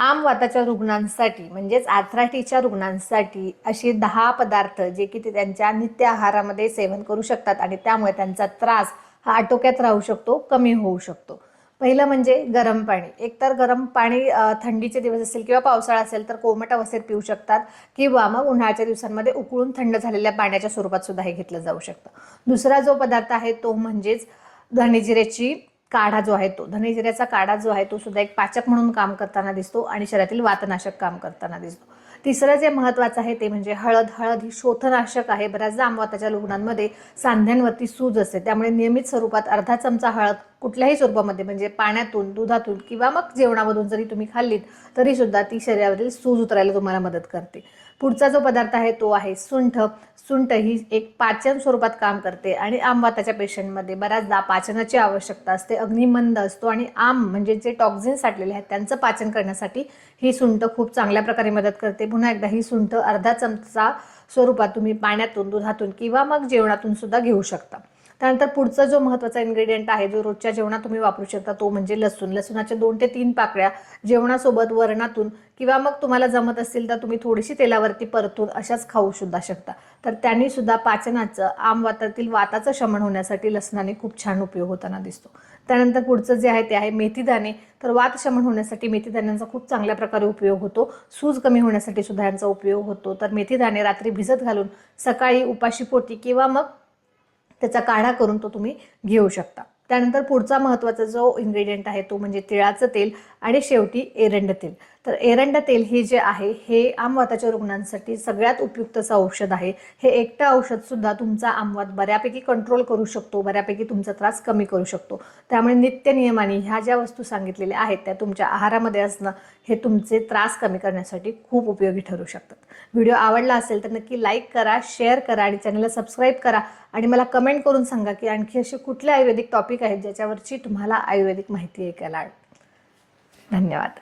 आम वाताच्या रुग्णांसाठी म्हणजेच आथराटीच्या रुग्णांसाठी असे दहा पदार्थ जे की ते त्यांच्या नित्य आहारामध्ये सेवन करू शकतात आणि त्यामुळे त्यांचा त्रास हा आटोक्यात राहू शकतो कमी होऊ शकतो. पहिलं म्हणजे गरम पाणी. एकतर गरम पाणी थंडीचे दिवस असेल किंवा पावसाळा असेल तर कोमट अवस्थेत पिऊ शकतात किंवा मग उन्हाळ्याच्या दिवसांमध्ये उकळून थंड झालेल्या पाण्याच्या स्वरूपात सुद्धा हे घेतलं जाऊ शकतं. दुसरा जो पदार्थ आहे तो म्हणजेच धनेजिऱ्याची काढा जो आहे तो धनेजिऱ्याचा काढा जो आहे तो सुद्धा एक पाचक म्हणून काम करताना दिसतो आणि शरीरातील वातनाशक काम करताना दिसतो. तिसरं जे महत्त्वाचं आहे ते म्हणजे हळद. हळद ही शोथनाशक आहे. बऱ्याचदा आमवाताच्या रुग्णांमध्ये सांध्यांवरती सूज असते. त्यामुळे नियमित स्वरूपात अर्धा चमचा हळद कुठल्याही स्वरूपामध्ये म्हणजे पाण्यातून दुधातून किंवा मग जेवणामधून जरी तुम्ही खाल्लीत तरी सुद्धा ती शरीरावरील सूज उतरायला तुम्हाला मदत करते. पुढचा जो पदार्थ आहे तो आहे सुंठ. सुंठ ही एक पाचन स्वरूपात काम करते आणि आमवाताच्या पेशंटमध्ये बऱ्याचदा पाचनाची आवश्यकता असते. अग्निमंद असतो आणि आम म्हणजे जे टॉक्झिन साठलेले आहेत त्यांचं पाचन करण्यासाठी ही सुंठ खूप चांगल्या प्रकारे मदत करते. पुन्हा एकदा ही सुंठ अर्धा चमचा स्वरूपात तुम्ही पाण्यातून दुधातून किंवा मग जेवणातून सुद्धा घेऊ शकता. त्यानंतर पुढचा जो महत्त्वाचा इन्ग्रेडियंट आहे जो रोजच्या जेवणात तुम्ही वापरू शकता तो म्हणजे लसूण. लसूणाच्या दोन ते तीन पाकळ्या जेवणासोबत वरणातून किंवा मग तुम्हाला जमत असतील तर तुम्ही थोडीशी तेलावरती परतून अशाच खाऊ सुद्धा शकता. तर त्यांनी सुद्धा पाचनाचं आम वातातील वाताचं शमन होण्यासाठी लसणाने खूप छान उपयोग होताना दिसतो. त्यानंतर पुढचं जे आहे ते आहे मेथीदाणे. तर वात शमन होण्यासाठी मेथीदाण्यांचा खूप चांगल्या प्रकारे उपयोग होतो. सूज कमी होण्यासाठी सुद्धा यांचा उपयोग होतो. तर मेथीदाणे रात्री भिजत घालून सकाळी उपाशी पोटी किंवा मग त्याचा काढा करून तो तुम्ही घेऊ शकता. त्यानंतर पुढचा महत्त्वाचा जो इन्ग्रेडियंट आहे तो म्हणजे तिळाचं तेल आणि शेवटी एरंड तेल. तर एरंड तेल हे जे आहे हे आमवाताच्या रुग्णांसाठी सगळ्यात उपयुक्तचं औषध आहे. हे एकटं औषध सुद्धा तुमचा आमवात बऱ्यापैकी कंट्रोल करू शकतो बऱ्यापैकी तुमचा त्रास कमी करू शकतो. त्यामुळे नित्य नियमाने ह्या ज्या वस्तू सांगितलेल्या आहेत त्या तुमच्या आहारामध्ये असणं हे तुमचे त्रास कमी करण्यासाठी खूप उपयोगी ठरू शकतात. व्हिडिओ आवडला असेल तर नक्की लाईक करा शेअर करा आणि चॅनलला सबस्क्राईब करा. आणि मला कमेंट करून सांगा की आणखी असे कुठले आयुर्वेदिक टॉपिक आहेत ज्याच्यावरची तुम्हाला आयुर्वेदिक माहिती ऐकायला धन्यवाद.